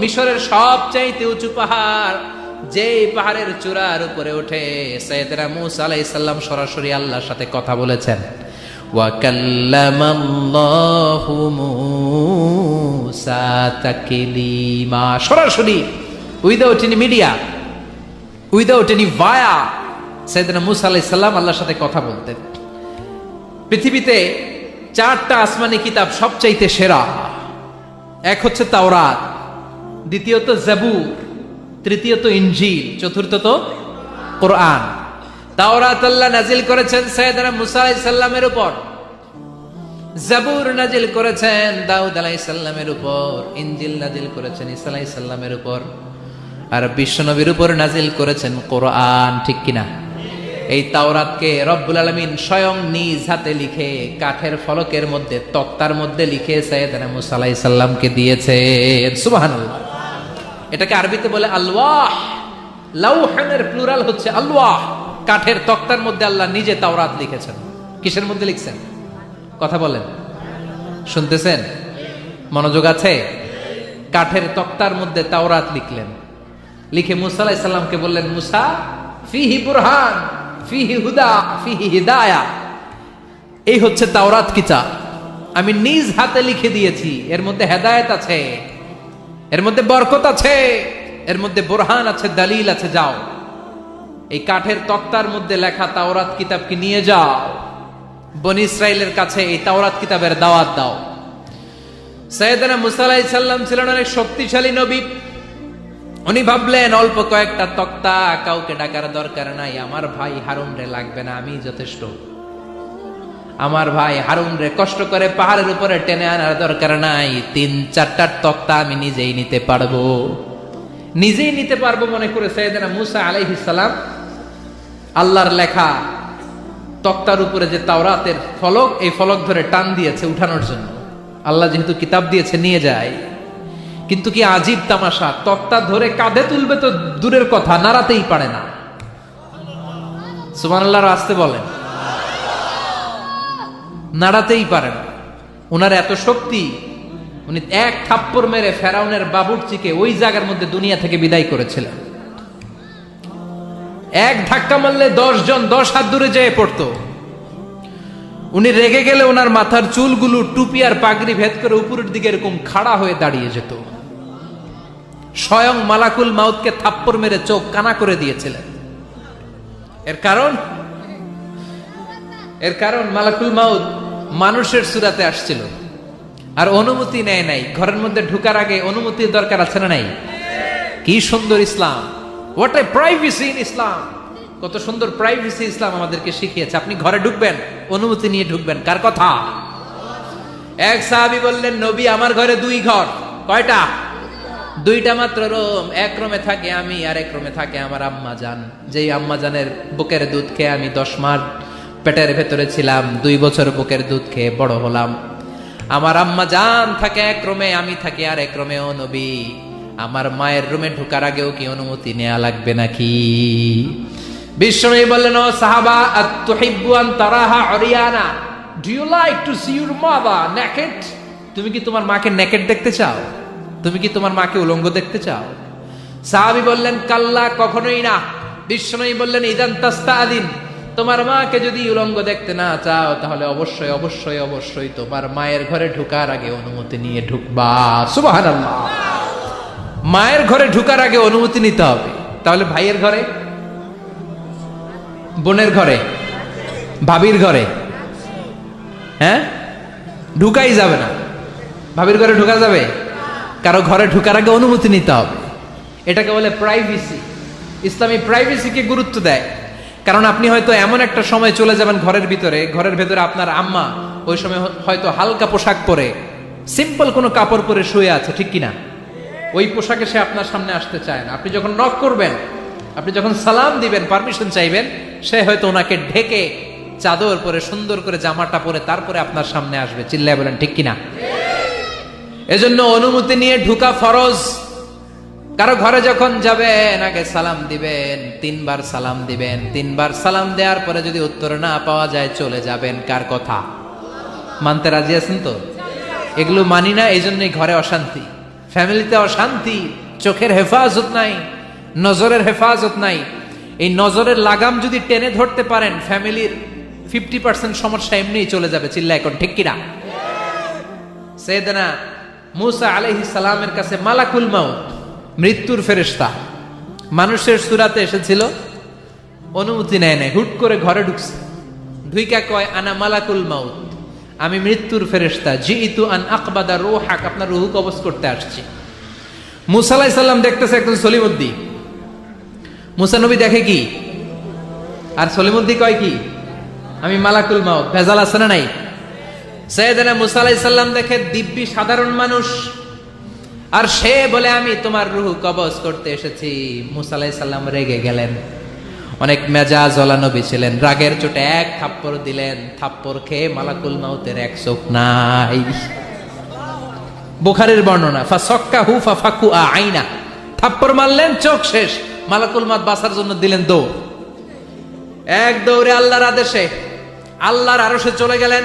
মিশরের সবচাইতে উঁচু পাহাড়, যেই পাহাড়ের চূড়ার উপরে উঠে সৈয়দরা মুসা আলাই সাল্লাম সরাসরি আল্লাহর সাথে কথা বলেছেন। সরাসরি, without any media, without any via সৈয়দনা মুসা আলাই সাল্লাম আল্লাহর সাথে কথা বলতেন। পৃথিবীতে চারটা আসমানি কিতাব সবচাইতে সেরা। এক হচ্ছে তাওরাত দ্বিতীয়ত জাবুর তৃতীয়ত ইনজিল, চতুর্থত কোরআন। তাওরাত আল্লাহ নাজিল করেছেন মুসা উপর। জাবুর নাজিল করেছেন দাউদ উপর, ইনজিল নাজিল করেছেন উপর। আর বিশ্বনবীর উপর নাজিল করেছেন কোরআন, ঠিক কিনা? এই তাওরাতকে রব্বুল আলমিন স্বয়ং নিজ হাতে লিখে, কাঠের ফলকের মধ্যে, তক্তার মধ্যে লিখে সৈয়দনা মুসা আলাইহিস সালামকে দিয়েছেন। সুবহানাল্লাহ। এটাকে আরবিতে বলে আলওয়াহ। লাউহানের প্লুরাল হচ্ছে আলওয়াহ। কাঠের তক্তার মধ্যে আল্লাহ নিজে তাওরাত লিখেছেন। কিসের মধ্যে লিখছেন? কথা বলেন। শুনতেছেন? মনোযোগ আছে? কাঠের তক্তার মধ্যে তাওরাত লিখলেন। লিখে মুসা আলাইহিস সালামকে বললেন, মুসা, ফিহি বুরহান, ফিহি হুদা, ফিহি হিদায়া। এই হচ্ছে তাওরাত কিতাব। আমি নিজ হাতে লিখে দিয়েছি। এর মধ্যে হেদায়েত আছে। এর মধ্যে বরকত আছে, এর মধ্যে বোরহান আছে, দালিল আছে, যাও। এই কাঠের তক্তার মধ্যে লেখা তাওরাত কিতাবকে নিয়ে যাও। বনি ইসরায়েলের কাছে এই তাওরাত কিতাবের দাওয়াত দাও। সৈয়দনা মুসা আলাইহিস সালাম ছিলেন অনেক শক্তিশালী নবী। উনি ভাবলেন, অল্প কয়েকটা তক্তা কাউকে ডাকার দরকার নাই, আমার ভাই হারুন রে লাগবে না, আমি যথেষ্ট। আমার ভাই হারুন রে কষ্ট করে পাহাড়ের উপরে টেনে আনার দরকার নাই। তিন চারটার তক্তা আমি নিজেই নিতে পারব। নিজেই নিতে পারব মনে করে সৈয়দনা মুসা আলাইহিস সালাম আল্লাহর লেখা তক্তার উপরে যে তাওরাতের ফলক, এই ফলক ধরে টান দিয়েছে উঠানোর জন্য। আল্লাহ যেহেতু কিতাব দিয়েছে, নিয়ে যায়। কিন্তু কি আজীব তামাশা? তক্তা ধরে কাঁধে তুলবে তো দূরের কথা, নাড়াতেই পারে না। সুমান আল্লাহর আসতে বলেন। নাড়াতেই পারে না। ওনার এত শক্তি, উনি এক থাপ্পড় মেরে ফেরাউনের বাবুরচিকে ওই জায়গার মধ্যে দুনিয়া থেকে বিদায় করেছিলেন। এক ধাক্কা মারলে দশ জন দশ হাত দূরে যেয়ে পড়তো। উনি রেগে গেলে ওনার মাথার চুলগুলো টুপি আর পাগড়ি ভেদ করে উপরের দিকে এরকম খাড়া হয়ে দাঁড়িয়ে যেত। স্বয়ং মালাকুল মাউতকে থাপ্পড় মেরে চোখ কানা করে দিয়েছিলেন। এর কারণ? এর কারণ মালাকুল মাউত মানুষের সুরাতে আসছিল। আর অনুমতি নেয় নাই। ঘরের মধ্যে ঢুকার আগে অনুমতির দরকার আছে না নাই? কি সুন্দর ইসলাম। What a privacy in Islam কত সুন্দর প্রাইভেসি ইসলাম আমাদেরকে শিখিয়েছে। আপনি ঘরে ঢুকবেন, অনুমতি নিয়ে ঢুকবেন। কার কথা? এক সাহাবি বললেন, নবী, আমার ঘরে দুই ঘর। কয়টা? দুইটা মাত্র রুম। এক রুমে থাকে আমি, আর এক রুমে থাকে আমার আম্মা জান যেই আম্মা জানের বুকের দুধ খেয়ে আমি দশ মাস পেটের ভেতরে ছিলাম, দুই বছর বুকের দুধ খেয়ে বড় হলাম। আমার আম্মা জান থাকে এক রুমে আমি থাকি আর এক রুমে ও নবী। আমার মায়ের রুমে ঢুকার আগেও কি অনুমতি নেওয়া লাগবে নাকি? বিশ্বনবী বললেন, ও সাহাবা আতুহিব্বু আন তারাহা Oriana. Do you like to see your mother naked তুমি কি তোমার মাকে নেকেড দেখতে চাও? তুমি কি তোমার মাকে উলঙ্গ দেখতে চাও? সাহাবি বললেন, কাল্লা, কখনোই না। বিশ্বনবী বললেন, ইদান তাস্তাদিন। তোমার মাকে যদি উলঙ্গ দেখতে না চাও, তাহলে অবশ্যই অবশ্যই অবশ্যই তোমার মায়ের ঘরে ঢুকার আগে অনুমতি নিয়ে ঢুকবা। সুবহানাল্লাহ। মায়ের ঘরে ঢুকার আগে অনুমতি নিতে হবে। তাহলে ভাইয়ের ঘরে? বোনের ঘরে? ভাবির ঘরে? হ্যাঁ? ঢুকাই যাবে না। ভাবির ঘরে ঢুকা যাবে? কারও ঘরে ঢুকার আগে অনুমতি নিতে হবে। এটাকে বলে প্রাইভেসি ইসলামী প্রাইভেসিকে গুরুত্ব দেয়। কারণ আপনি হয়তো এমন একটা সময় চলে যাবেন ঘরের ভিতরে, ঘরের ভেতরে আপনার আম্মা ওই সময় হয়তো হালকা পোশাক পরে সিম্পল কোনো কাপড় পরে শুয়ে আছে, ঠিক কিনা? ওই পোশাকে সে আপনার সামনে আসতে চায় না। আপনি যখন নক করবেন, আপনি যখন সালাম দিবেন পারমিশন চাইবেন, সে হয়তো ওনাকে ঢেকে চাদর পরে, সুন্দর করে জামাটা পরে তারপরে আপনার সামনে আসবে। চিল্লায় বলেন, ঠিক কিনা? এজন্য অনুমতি নিয়ে ঢুকা ফরজ। কারও ঘরে যখন যাবেন আগে সালাম দিবেন তিনবার সালাম দিবেন। তিনবার সালাম দেওয়ার পরে যদি উত্তর না পাওয়া যায় চলে যাবেন। কার কথা? মানতে রাজি আছেন তো? এগুলো মানি না এই জন্যই ঘরে অশান্তি। ফ্যামিলিতে অশান্তি চোখের হেফাজত নাই নজরের হেফাজত নাই। এই নজরের লাগাম যদি টেনে ধরতে পারেন ফ্যামিলির ফিফটি পার্সেন্ট সমস্যা এমনিই চলে যাবে চিল্লা এখন ঠিক কিনা? সেদনা মুসা আলহি সালামের কাছে মালাকুল মাউত। মৃত্যুর ফেরেশতা। মানুষের সুরাতে এসেছিল, অনুমতি নেয় নাই, হুট করে ঘরে ঢুকছে। ঢুইকা কয়, আনা মালাকুল মাউত, আমি মৃত্যুর ফেরেশতা জি ইতু আন আকবাদা রো হাক আপনার রুহু কবজ করতে আসছি। মুসা আলাইহিস সালাম দেখতেছে একজন সলিমুদ্দি। মুসা নবী দেখে কি? আর সলিমুদ্দি কয় কি? আমি মালাকুল মাউত, ভেজাল আছে না নাই? সৈয়দনা মুসা আলাইহিস সালাম দেখে, দিব্যি সাধারণ মানুষ আর সে বলে, আমি তোমার রুহু কবজ করতে এসেছি। মুসা আলাইহিস সালাম রেগে গেলেন। অনেক মেজাজ নবী ছিলেন। রাগের চোটে এক থাপ্পড় দিলেন। থাপ্পড় খেয়ে মালাকুল মাউতের এক চোখ নাই। বুখারের বর্ণনা ফা সক্কা হু ফা ফাকু আইনা। থাপ্পড় মারলেন, চোখ শেষ। মালাকুল মাত বাসার জন্য দিলেন দৌড়। এক দৌড়ে আল্লাহর আদেশে আল্লাহর আরশে চলে গেলেন।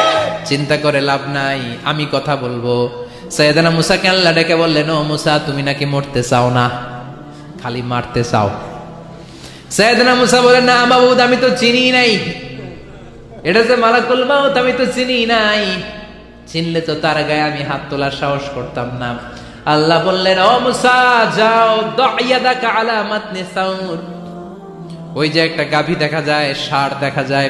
চিন্তা করে লাভ নাই, আমি কথা বলব। সৈয়দানা মুসাকে আল্লাহ ডেকে বললেন, ও মুসা, তুমি নাকি মরতে চাও না? খালি মারতে চাও। সৈয়দানা মুসা বলেন, না বাবুদ আমি তো চিনি নাই। এটা যে মালাকুল মাউত, আমি তো চিনি নাই। চিনলে তো তার গায়ে আমি হাত তোলার সাহস করতাম না। আল্লাহ বললেন, ও মুসা, যাও দাইয়াদাকা আলা ওই যে একটা গাভী দেখা যায়, ষাঁড় দেখা যায়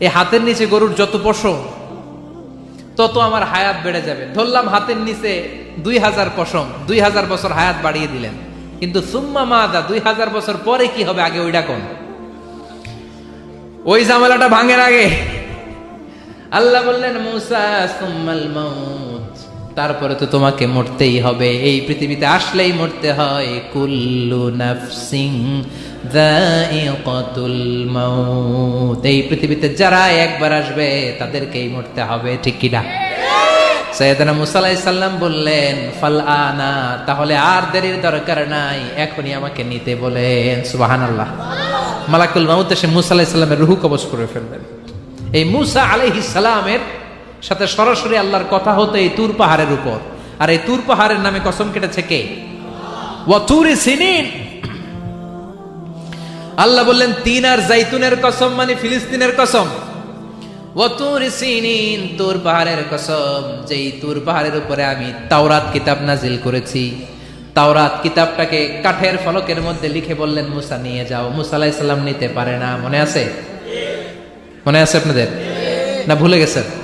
এই হাতের নিচে গরুর যত পশম, তত আমার হায়াত বেড়ে যাবে। ধরলাম হাতের নিচে দুই হাজার পশম, দুই হাজার বছর হায়াত বাড়িয়ে দিলেন। কিন্তু সুম্মা মা দা দুই হাজার বছর পরে কি হবে? আগে ওইটা কোন। ওই ঝামেলাটা ভাঙের আগে। আল্লাহ বললেন, মুসা সুম্মাল মাউত। তারপরে তো তোমাকে মরতেই হবে। এই পৃথিবীতে আসলেই মরতে হয়। কুল্লু নাফসিং এই পৃথিবীতে যারা একবার আসবে, তাদেরকেই মরতে হবে, ঠিক কিনা? সৈয়দনা মুসা আলাইহিস সাল্লাম বললেন, ফাল আনা, তাহলে আর দেরির দরকার নাই। এখনই আমাকে নিতে বলেন। সুবহানাল্লাহ। মালাকুল মাউত এসে মুসা আলাইহিস সাল্লামের রুহু কবজ করে ফেললেন। এই মুসা আলাইহিস সালামের সাথে সরাসরি আল্লাহর কথা হতো এই তুর পাহাড়ের উপর। আর এই তুর পাহাড়ের নামে কসম কেটেছে কে? ওয়াতুরি সিনিন। আল্লাহ বললেন, তিন আর জাইতুনের কসম মানে ফিলিস্তিনের কসম। ওয়াতুর সিনিন, তুর পাহাড়ের কসম, যেই তুর পাহাড়ের উপরে আমি তাওরাত কিতাব নাজিল করেছি। তাওরাত কিতাবটাকে কাঠের ফলকের মধ্যে লিখে বললেন, মুসা, নিয়ে যাও। মুসা আলাইহিস সালাম নিতে পারে না। মনে আছে? মনে আছে আপনাদের? না, ভুলে গেছেন?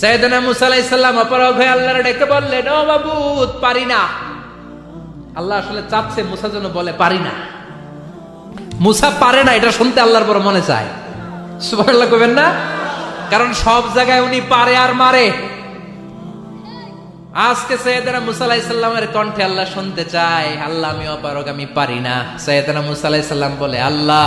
সৈয়দনা মুসা আলাইহিস সালাম অপরাগ আল্লাহর ডেকে বললেন ও বাবু পারি না। আল্লাহ আসলে চাচ্ছে মুসা যেন বলে, পারি না। মুসা পারে না, এটা শুনতে আল্লাহর বড় মনে চায়। সুবহানাল্লাহ কইবেন না? কারণ সব জায়গায় উনি পারে আর মারে। আজকে সৈয়দনা মুসা আলাইসাল্লামের কণ্ঠে আল্লাহ শুনতে চায়, আল্লাহ, আমি অপারক আমি পারি না। সৈয়দনা মুসা আলাইসাল্লাম বলে, আল্লাহ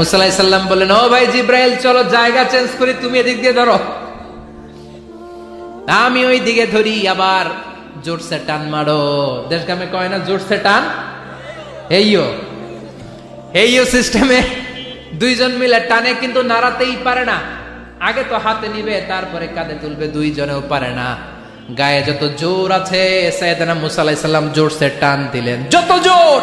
মুসাল্লাহ সাল্লাম বললেন, ও ভাই জিব্রাইল, চলো, জায়গা চেঞ্জ তুমি এদিক দিয়ে ধরো। আমি ওই দিকে ধরি, আবার জোরসে টান মারো। কয় না, জোরসে টান? এইও এইও সিস্টেমে দুইজন মিলে টানে, কিন্তু নাড়াতেই পারে না। আগে তো হাতে নিবে, তারপরে কাঁধে তুলবে, দুইজনেও পারে না। গায়ে যত জোর আছে, সৈয়দনা মুসা আলাইহিস সালাম জোরসে টান দিলেন। যত জোর!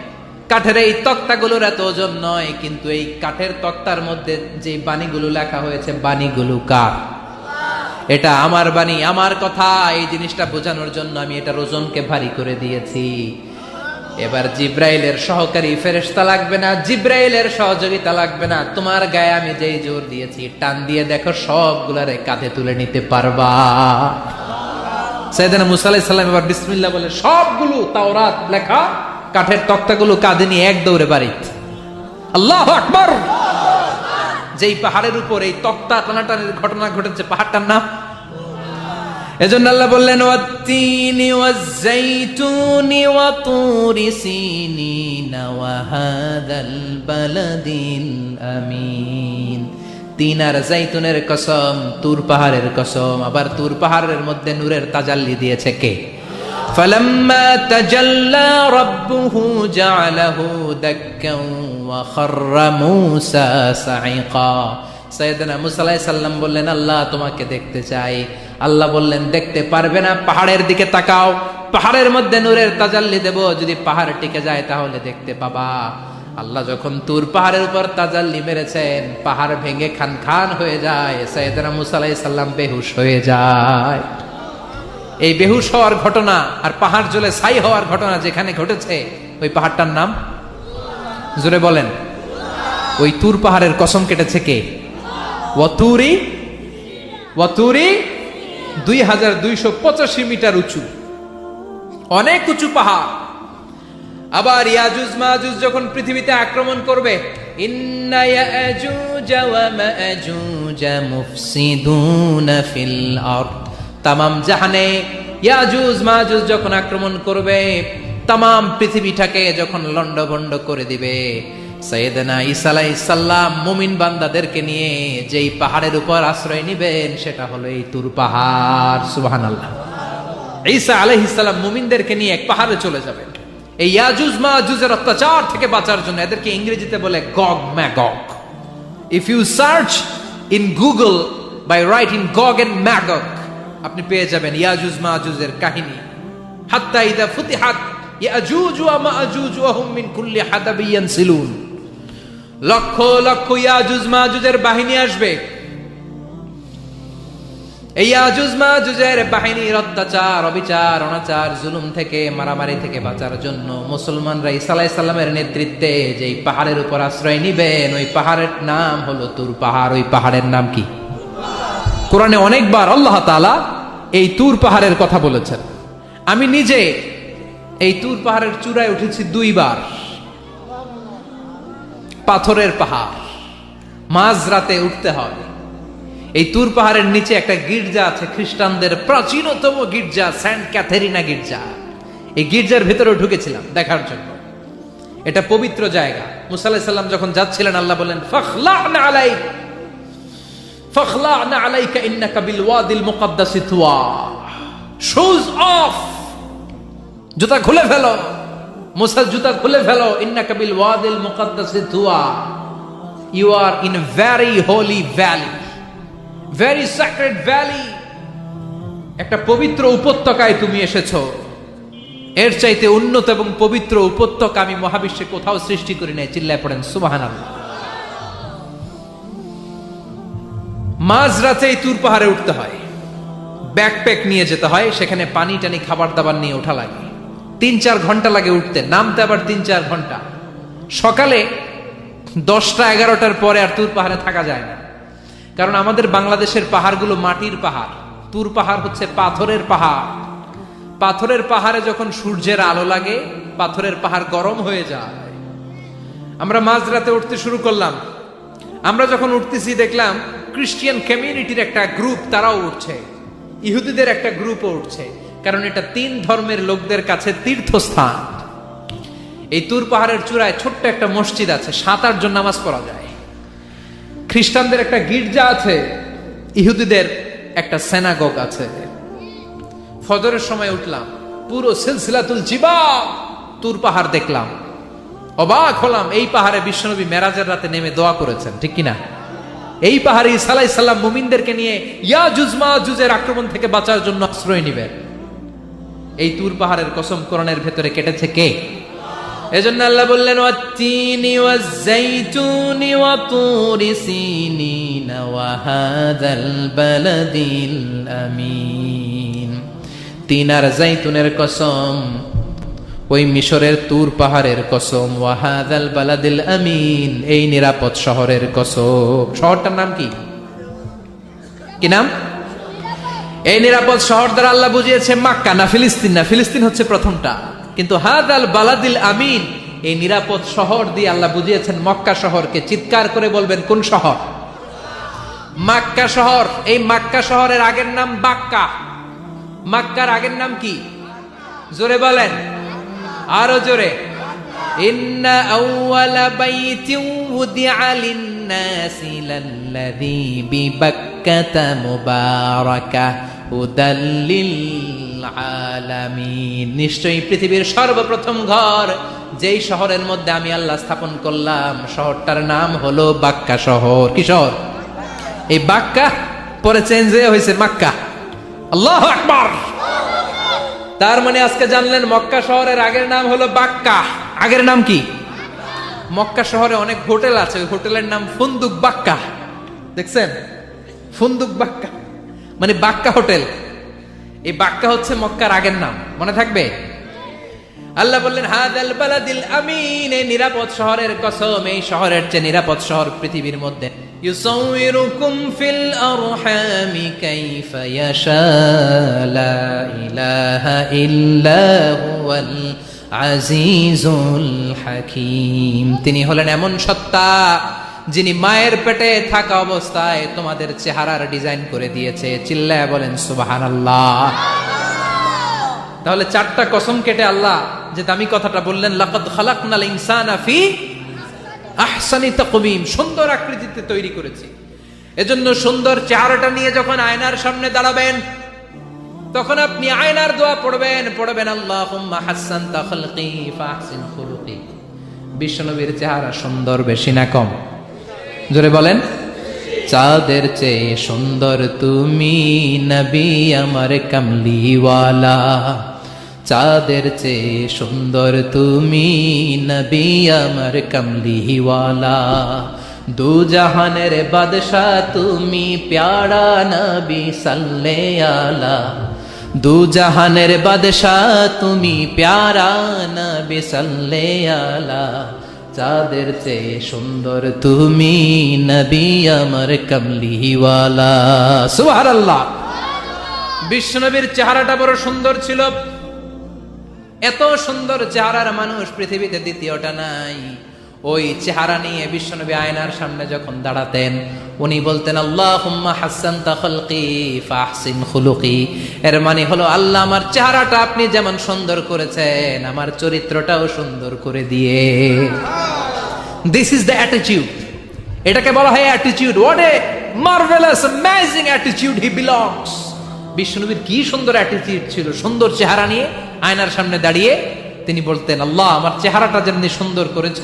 কাঠের এই তক্তাগুলোর এত ওজন নয়, কিন্তু এই কাঠের তক্তার মধ্যে যে বাণীগুলো লেখা হয়েছে, বাণীগুলো কার? এটা আমার বাণী, আমার কথা, এই জিনিসটা বোঝানোর জন্য আমি এটা ওজনকে ভারী করে দিয়েছি। এবার জিব্রাইলের সহকারী ফেরেশতা লাগবে না, জিব্রাইলের সহযোগিতা লাগবে না। তোমার গায়ে আমি যেই জোর দিয়েছি, টান দিয়ে দেখো সবগুলারে কাঁধে তুলে নিতে পারবা। সাইদানা মুসা আলাইহিস সালাম এবার বিসমিল্লাহ বলে, সবগুলো তাওরাত লেখা কাঠের তক্তাগুলো কাঁধে নিয়ে এক দৌড়ে বাড়ি আল্লাহ আকবার! যেই পাহাড়ের উপর এই তক্তা টানাটানের ঘটনা ঘটেছে, পাহাড়টার নাম? এজন্য আল্লাহ বললেন, ওয়াত্তিনি ওয়াজ্জাইতুনি ওয়া তুরি সিনিনা ওয়া হাদাল বালাদিল আমিন। তিন আর জাইতুনের কসম, তুর পাহাড়ের কসম। আবার তুর পাহাড়ের মধ্যে নূরের তাজাল্লি দিয়েছে কে? فلما تجلى ربه جعله دكا وخر موسى صعقا সৈয়দনা মুসা আলাইহিস সাল্লাম বললেন আল্লাহ তোমাকে দেখতে চাই আল্লাহ বললেন দেখতে পারবে না পাহাড়ের দিকে তাকাও পাহাড়ের মধ্যে নূরের তাজাল্লি দেব যদি পাহাড় টিকে যায় তাহলে দেখতে পাবা আল্লাহ যখন তুর পাহাড়ের উপর তাজাল্লি মেরেছেন পাহাড় ভেঙে খান খান হয়ে যায় সৈয়দনা মুসা আলাইহিস সাল্লাম বেহুশ হয়ে যায় এই বেহুশ হওয়ার ঘটনা আর পাহাড় জলে ছাই হওয়ার ঘটনা যেখানে ঘটেছে, ওই পাহাড়টার নাম? জোরে বলেন। ওই তুর পাহাড়ের কসম কেটেছে কে? ওয়াতুরি ওয়াতুরি দুই হাজার দুইশো পঁচাশি মিটার উঁচু। অনেক উঁচু পাহাড়। আবার ইয়াজুজ মাহুজ যখন পৃথিবীতে আক্রমণ করবে, ইন্না মা'জুজ মুফসিদুনা ফিল আরদ। তামাম জাহানে ইয়াজুজ মাহুজ যখন আক্রমণ করবে, তামাম পৃথিবীটাকে যখন লন্ডভন্ড করে দিবে সৈয়দনা ঈসা আলাইহিস সালাম মুমিন বান্দাদেরকে নিয়ে যেই পাহাড়ের উপর আশ্রয় নিবেন, সেটা হলো এই তুর পাহাড়। সুবহানাল্লাহ। ঈসা আলাইহিস সালাম মুমিনদেরকে নিয়ে এক পাহাড়ে চলে যাবেন। এই ইয়াজুজ মাজুজের অত্যাচার থেকে বাঁচার জন্য এদেরকে ইংরেজিতে বলে Gog Magog. If you search in Google by write in Gog and Magog আপনি পেয়ে যাবেন ইয়াজুজ মাজুজের কাহিনী। হাত্তা ইদা ফুতিহাত ইয়াজুজ ওয়া মাজুজ ওয়া হুম মিন কুল্লি হাদাবি ইয়ানসিলুন। লক্ষ লক্ষ ইয়াজুজ মাজুজের বাহিনী আসবে। এই আজুজ মাজুজের বাহিনীর অত্যাচার, অবিচার, অনাচার, জুলুম থেকে, মারামারি থেকে বাঁচার জন্য মুসলমানরা ইসা আলাইসাল্লামের নেতৃত্বে যেই পাহাড়ের উপর আশ্রয় নিবেন, ওই পাহাড়ের নাম হলো তুর পাহাড়। ওই পাহাড়ের নাম কি? কোরআনে অনেকবার আল্লাহ তাআলা এই তুর পাহাড়ের কথা বলেছেন। আমি নিজে এই তুর পাহাড়ের চূড়ায় উঠেছি দুইবার। পাথরের পাহাড়, মাঝরাতে উঠতে হয় এই তুর পাহাড়ের নিচে একটা গির্জা আছে, খ্রিস্টানদের প্রাচীনতম গির্জা, সেন্ট ক্যাথেরিনা গির্জা। এই গির্জার ভেতরে ঢুকেছিলাম দেখার জন্য। এটা পবিত্র জায়গা। মুসাল্লাহ সাল্লাম যখন যাচ্ছিলেন, আল্লাহ বলেন ফখলানা আলাইক। আলাইকা ইন্নাকা বিল ওয়াদিল মুকাদ্দাসি তুয়া শুজ অফ জুতা খুলে ফেলো। মুসা জুতা খুলে ফেলো। ইন্নাকা বিল ওয়াদিল মুকাদ্দাসি Tuya you are in very holy valley very sacred valley একটা পবিত্র উপত্যকায় তুমি এসেছ। এর চাইতে উন্নত এবং পবিত্র উপত্যকা আমি মহাবিশ্বে কোথাও সৃষ্টি করি নাই। চিল্লায় পড়েন। সুবাহান মাঝরাতে এই তুর পাহাড়ে উঠতে হয়। ব্যাকপ্যাক নিয়ে যেতে হয়, সেখানে পানি টানি খাবার দাবার নিয়ে ওঠা লাগে। তিন চার ঘণ্টা লাগে উঠতে, নামতে আবার তিন চার ঘণ্টা। সকালে দশটা এগারোটার পরে আর তুর পাহাড়ে থাকা যায় না। কারণ আমাদের বাংলাদেশের পাহাড়গুলো মাটির পাহাড়। তুর পাহাড় হচ্ছে পাথরের পাহাড়। পাথরের পাহাড়ে যখন সূর্যের আলো লাগে, পাথরের পাহাড় গরম হয়ে যায়। আমরা মাঝরাতে উঠতে শুরু করলাম। আমরা যখন উঠতেছি দেখলাম ক্রিশ্চিয়ান কমিউনিটির একটা গ্রুপ তারাও উঠছে। ইহুদিদের একটা গ্রুপও উঠছে। কারণ এটা তিন ধর্মের লোকদের কাছে তীর্থস্থান। এই তুর পাহাড়ের চূড়ায় ছোট্ট একটা মসজিদ আছে, সাত আট জন নামাজ পড়া যায়। খ্রিস্টানদের একটা গির্জা আছে, ইহুদিদের একটা সেনাগক আছে। ফজরের সময় উঠলাম, পুরো সিলসিলাতুল জিবা তুর পাহাড় দেখলাম। অবাক হলাম, এই পাহাড়ে বিশ্বনবী মেরাজের রাতে নেমে দোয়া করেছেন, ঠিক কিনা? এই পাহাড়ে ইসালাই সাল্লাম মুমিনদেরকে নিয়ে ইয়া জুজমা জুজের আক্রমণ থেকে বাঁচার জন্য আশ্রয় নিবেন এই তুর পাহাড়ের কসম কোরআনের ভেতরে কেটেছে কে? এজন্য আল্লাহ বললেন, ওয়াত্তিনি ওয়াজ্জাইতুনি ওয়া তুরি সিনিন ওয়া হাযাল বালাদিল আমিন। তিন আর জাইতুনের কসম ওই মিশরের তুর পাহাড়ের কসম। ওয়াহাদাল বালাদিল আমিন, এই নিরাপদ শহরের কসম। শহরটার নাম কি? কি নাম? এই নিরাপদ শহর দ্বারা আল্লাহ বুঝিয়েছে মাক্কা না ফিলিস্তিন না। ফিলিস্তিন হচ্ছে প্রথমটা। কিন্তু হাদ আল বালাদিল আমিন, এই নিরাপদ শহর দিয়ে আল্লাহ বুঝিয়েছেন মক্কা শহরকে। চিৎকার করে বলবেন, কোন শহর? মাক্কা শহর। এই মাক্কা শহরের আগের নাম বাক্কা। মাক্কার আগের নাম কি? জোরে বলেন। আরও জোরে। ইন্না নিশ্চয়ই পৃথিবীর সর্বপ্রথম ঘর, যেই শহরের মধ্যে আমি আল্লাহ স্থাপন করলাম, শহরটার নাম হলো বাক্কা শহর। কি শহর? এই বাক্কা পরে চেঞ্জ হয়ে হয়েছে মাক্কা। আল্লাহ আকবার। তার মানে আজকে জানলেন মক্কা শহরের আগের নাম হলো বাক্কা। আগের নাম কি? মক্কা শহরে অনেক হোটেল আছে, ওই হোটেলের নাম ফুন্দুক বাক্কা। দেখছেন? ফুন্দুক বাক্কা। মানে বাক্কা হোটেল। এই বাক্কা হচ্ছে মক্কার আগের নাম। মনে থাকবে? আল্লাহ বললেন হাদাল বালাদিল আমিন এই নিরাপদ শহরের কসম, এই শহরের চেয়ে নিরাপদ শহর পৃথিবীর মধ্যে। ইউসাউইরুকুম ফিল আরহামি কাইফা ইয়াশা, লা ইলাহা ইল্লা হুয়াল হাকিম। তিনি হলেন এমন সত্তা, যিনি মায়ের পেটে থাকা অবস্থায় তোমাদের চেহারার ডিজাইন করে দিয়েছে। চিল্লায় বলেন, সুবহানাল্লাহ। তাহলে চারটা কসম কেটে আল্লাহ যে দামি কথাটা বললেন, লাকাদ খালাকনাল ইনসানা ফি আহসানি তাকবীম সুন্দর আকৃতিতে তৈরি করেছি। এজন্য সুন্দর চেহারাটা নিয়ে যখন আয়নার সামনে দাঁড়াবেন, তখন আপনি আয়নার দোয়া পড়বেন পড়বেন, আল্লাহুম্মা হাসসানতা খালকি ফাহসিন খুলুকি বিশ্বনবীর চেহারা সুন্দর, বেশি না কম। জোরে বলেন, চাঁদের চেয়ে সুন্দর তুমি নবী আমার কামলিওয়ালা চাঁদের চেয়ে সুন্দর তুমি নবী আমার কামলিওয়ালা। দু জাহানের বাদশাহ তুমি প্যারা নবী সাল্লে আলা দু জাহানের বাদশাহ তুমি প্যারা নবী সাল্লে আলা চাঁদের চেয়ে সুন্দর তুমি নবী আমার কমলিওয়ালা। সুবহানাল্লাহ। বিশ্বনবীর চেহারাটা বড় সুন্দর ছিল। এত সুন্দর চেহারার মানুষ পৃথিবীতে দ্বিতীয়টা নাই। ওই চেহারা নিয়ে বিশ্বনবী আয়নার সামনে যখন দাঁড়াতেন, উনি বলতেন আল্লাহ হাসান তাহলকি ফাহসিন খুলুকি। এর মানে হলো, আল্লাহ আমার চেহারাটা আপনি যেমন সুন্দর করেছেন, আমার চরিত্রটাও সুন্দর করে দিয়ে। দিস ইজ দ্য অ্যাটিটিউড এটাকে বলা হয় attitude what a marvellous amazing attitude he belongs বিষ্ণুনবীর কি সুন্দর অ্যাটিটিউড ছিল, সুন্দর চেহারা নিয়ে আয়নার সামনে দাঁড়িয়ে তিনি বলতেন, আল্লাহ, আমার চেহারাটা যেমনি সুন্দর করেছ,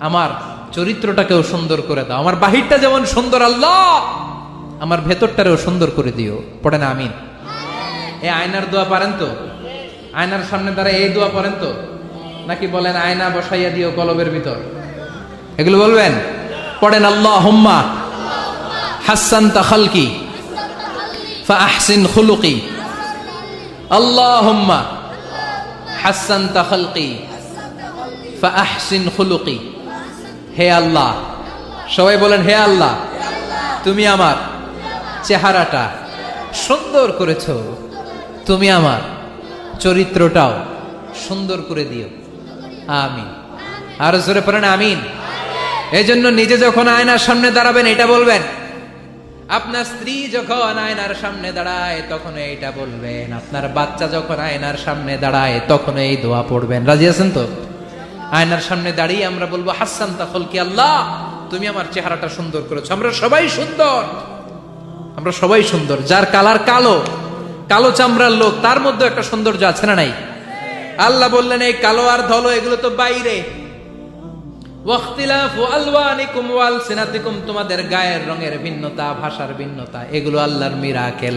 আমার চরিত্রটাকেও সুন্দর করে দাও। আমার বাহিরটা যেমন সুন্দর, আল্লাহ, আমার ভেতরটারেও সুন্দর করে দিও। পড়ে না, আমিন। এ আয়নার দোয়া পারেন তো? আয়নার সামনে দাঁড়ায় এই দোয়া পড়েন তো? নাকি বলেন, আয়না বসাইয়া দিও কলবের ভিতর এগুলো বলবেন? পড়েন আল্লাহ হুম্মা হাসান তাহলকি আহসিন খুলুকি আল্লাহ হুম্মা হাসান তাহলকি ফাহসিন খুলুকি। হে আল্লাহ, সবাই বলেন, হে আল্লাহ, তুমি আমার চেহারাটা সুন্দর করেছ, তুমি আমার চরিত্রটাও সুন্দর করে দিও। আমিন। আরও জোরে পড়েন, আমিন। এই জন্য নিজে যখন আয়নার সামনে দাঁড়াবেন, এটা বলবেন আপনার স্ত্রী যখন আয়নার সামনে দাঁড়ায়, তখন এইটা বলবেন। আপনার বাচ্চা যখন আয়নার সামনে দাঁড়ায়, তখন এই দোয়া পড়বেন। রাজি আছেন তো? আয়নার সামনে দাঁড়িয়ে আমরা বলব, হাসান তাফল কি আল্লাহ, তুমি আমার চেহারাটা সুন্দর করেছ। আমরা সবাই সুন্দর। আমরা সবাই সুন্দর। যার কালার কালো কালো চামড়ার লোক, তার মধ্যে একটা সৌন্দর্য আছে না নাই? আল্লাহ বললেন, এই কালো আর ধলো, এগুলো তো বাইরে। ওয়াখতিলাফু আলওয়ানিকুম ওয়ালসিনাতিকুম তোমাদের গায়ের রঙের ভিন্নতা ভাষার ভিন্নতা এগুলো আল্লাহর মিরাকেল।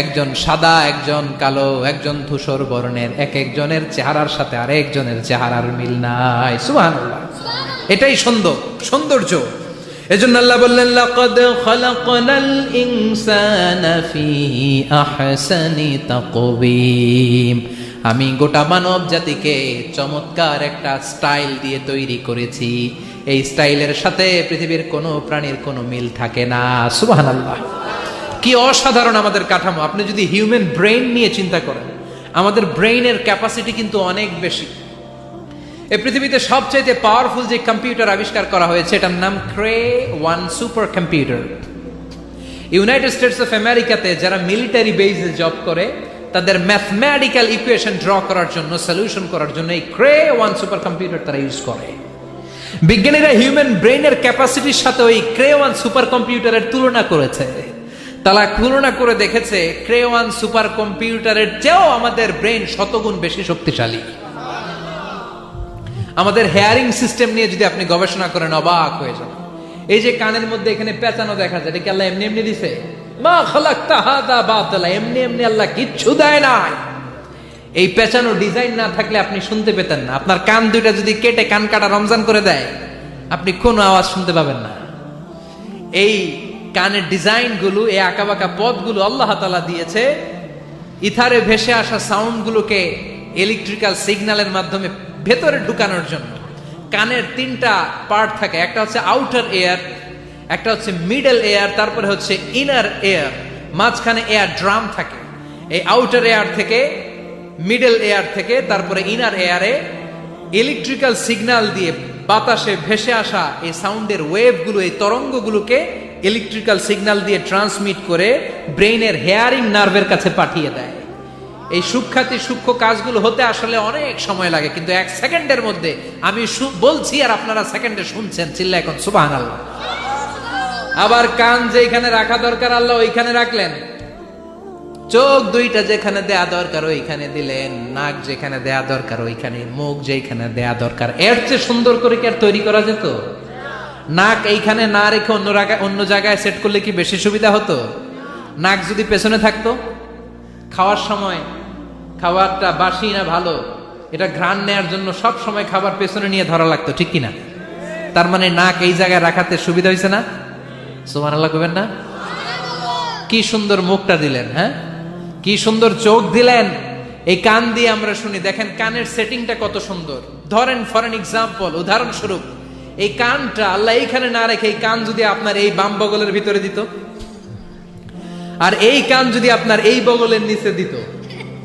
একজন সাদা একজন কালো একজন ধূসর বর্ণের এক একজনের চেহারার সাথে আরেকজনের চেহারার মিল নাই। সুবহানাল্লাহ। এটাই সুন্দর সৌন্দর্য। এজন্য আল্লাহ বললেন লাকাদ খালাকনাল ইনসানা ফি আহসানি তাকওয়িম। আমি গোটা মানব জাতিকে চমৎকার একটা স্টাইল দিয়ে তৈরি করেছি। এই স্টাইলের সাথে পৃথিবীর কোনো প্রাণীর কোনো মিল থাকে না। সুবাহান আল্লাহ কি অসাধারণ আমাদের কাঠামো। আপনি যদি হিউম্যান ব্রেইন নিয়ে চিন্তা করেন, আমাদের ব্রেইনের ক্যাপাসিটি কিন্তু অনেক বেশি। এই পৃথিবীতে সবচাইতে পাওয়ারফুল যে কম্পিউটার আবিষ্কার করা হয়েছে, এটার নাম Cray one super computer United States of আমেরিকাতে যারা মিলিটারি বেসে জব করে তাদের ম্যাথমেটিক্যাল ইকুয়েশন ড্র করার জন্য সলিউশন করার জন্য এই ক্রে ওয়ান সুপার কম্পিউটার তারা ইউজ করে। বিজ্ঞানীরা হিউম্যান ব্রেইনের ক্যাপাসিটির সাথে ওই ক্রে ওয়ান সুপার কম্পিউটারের তুলনা করেছে। তারা তুলনা করে দেখেছে ক্রে ওয়ান সুপার কম্পিউটারের চেয়েও আমাদের ব্রেন শতগুণ বেশি শক্তিশালী। আমাদের হেয়ারিং সিস্টেম নিয়ে যদি আপনি গবেষণা করেন, অবাক হয়ে যান এই যে কানের মধ্যে এখানে পেঁচানো দেখা যায়, এটা কি আল্লাহ এমনি এমনি দিছে? মা খালাক্তা হাদা বাতলা। এমনি এমনি আল্লাহ কিচ্ছু দেয় নাই। এই পেঁচানো ডিজাইন না থাকলে আপনি শুনতে পেতেন না। আপনার কান দুইটা যদি কেটে কান কাটা রমজান করে দেয়, আপনি কোনো আওয়াজ শুনতে পাবেন না। এই কানের ডিজাইনগুলো এই আঁকাবাঁকা পথগুলো আল্লাহ তালা দিয়েছে। ইথারে ভেসে আসা সাউন্ড গুলোকে ইলেকট্রিক্যাল সিগন্যালের মাধ্যমে ভেতরে ঢুকানোর জন্য। কানের তিনটা পার্ট থাকে। একটা হচ্ছে আউটার এয়ার একটা হচ্ছে মিডল এয়ার তারপরে হচ্ছে ইনার এয়ার মাঝখানে এয়ার ড্রাম থাকে। এই আউটার এয়ার থেকে মিডল এয়ার থেকে তারপরে ইনার এয়ারে ইলেকট্রিক্যাল সিগন্যাল দিয়ে বাতাসে ভেসে আসা এই সাউন্ডের ওয়েভগুলো এই তরঙ্গগুলোকে ইলেকট্রিক্যাল সিগন্যাল দিয়ে ট্রান্সমিট করে ব্রেইনের হেয়ারিং নার্ভের কাছে পাঠিয়ে দেয়। এই সূক্ষাতি সূক্ষ্ম কাজগুলো হতে আসলে অনেক সময় লাগে, কিন্তু এক সেকেন্ডের মধ্যে আমি বলছি আর আপনারা সেকেন্ডে শুনছেন চিল্লা এখন সুবাহ আল্লাহ আবার কান যেখানে রাখা দরকার, আল্লাহ ওইখানে রাখলেন। চোখ দুইটা যেখানে দেয়া দরকার, ওইখানে দিলেন। নাক যেখানে দেয়া দরকার, ওইখানে। মুখ যেখানে দেয়া দরকার। এর চেয়ে সুন্দর করে কি আর তৈরি করা যেত? নাক এইখানে না রেখে অন্য অন্য জায়গায় সেট করলে কি বেশি সুবিধা হতো? নাক যদি পেছনে থাকতো? খাওয়ার সময় খাবারটা বাসি না ভালো? এটা ঘ্রাণ নেয়ার জন্য সব সময় খাবার পেছনে নিয়ে ধরা লাগতো, ঠিক কিনা? তার মানে নাক এই জায়গায় রাখাতে সুবিধা হয়েছে না? সুমান আল্লাহ কবেন না? কি সুন্দর মুখটা দিলেন হ্যাঁ? কি সুন্দর চোখ দিলেন। এই কান দিয়ে আমরা শুনি, দেখেন কানের সেটিংটা কত সুন্দর। ধরেন ফর এন এক্সাম্পল উদাহরণস্বরূপ, এই কানটা আল্লাহ এইখানে না রেখে এই কান যদি আপনার এই বাম বগলের ভিতরে দিত, আর এই কান যদি আপনার এই বগলের নিচে দিত,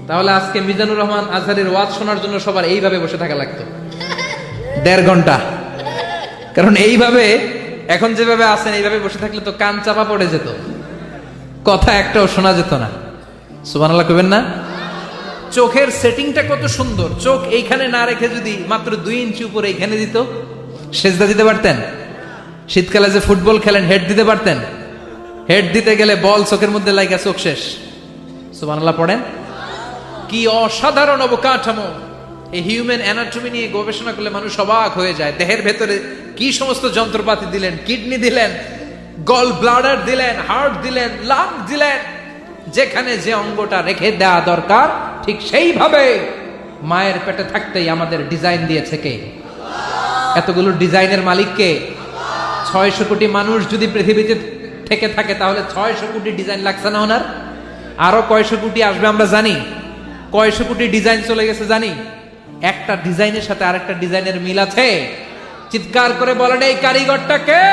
তাহলে আজকে মিজানুর রহমান আজহারের ওয়াজ শোনার জন্য সবার এইভাবে বসে থাকা লাগতো। দেড় ঘণ্টা। কারণ এইভাবে এখন যেভাবে আছেন, এইভাবে বসে থাকলে তো কান চাপা পড়ে যেত। কথা একটাও শোনা যেত না। সুবানাল্লাহ কবেন না? চোখের সেটিংটা কত সুন্দর। চোখ এইখানে না রেখে যদি মাত্র দুই ইঞ্চি উপরে এইখানে দিত, সেজদা দিতে পারতেন? শীতকালে যে ফুটবল খেলেন, হেড দিতে পারতেন? হেড দিতে গেলে বল চোখের মধ্যে লাগা চোখ শেষ। সুবানাল্লাহ পড়েন? কি অসাধারণ অবকাঠামো। এই হিউম্যান অ্যানাটমি নিয়ে গবেষণা করলে মানুষ অবাক হয়ে যায়। দেহের ভেতরে কি সমস্ত যন্ত্রপাতি দিলেন? কিডনি দিলেন গল ব্লাডার দিলেন হার্ট দিলেন লাং দিলেন। যেখানে যে অঙ্গটা রেখে দেওয়া দরকার, ঠিক সেইভাবে মায়ের পেটে থাকতেই আমাদের ডিজাইন দিয়েছে কে? এতগুলো ডিজাইনের মালিককে ছয়শো কোটি মানুষ যদি পৃথিবীতে থেকে থাকে, তাহলে ছয়শো কোটি ডিজাইন লাগছে না ওনার? আরও কয়শো কোটি আসবে আমরা জানি। কয়শো কোটি ডিজাইন চলে গেছে জানি। একটা ডিজাইনের সাথে আরেকটা ডিজাইনের মিল আছে। চিৎকার করে বলেন এই কারিগরটা কে?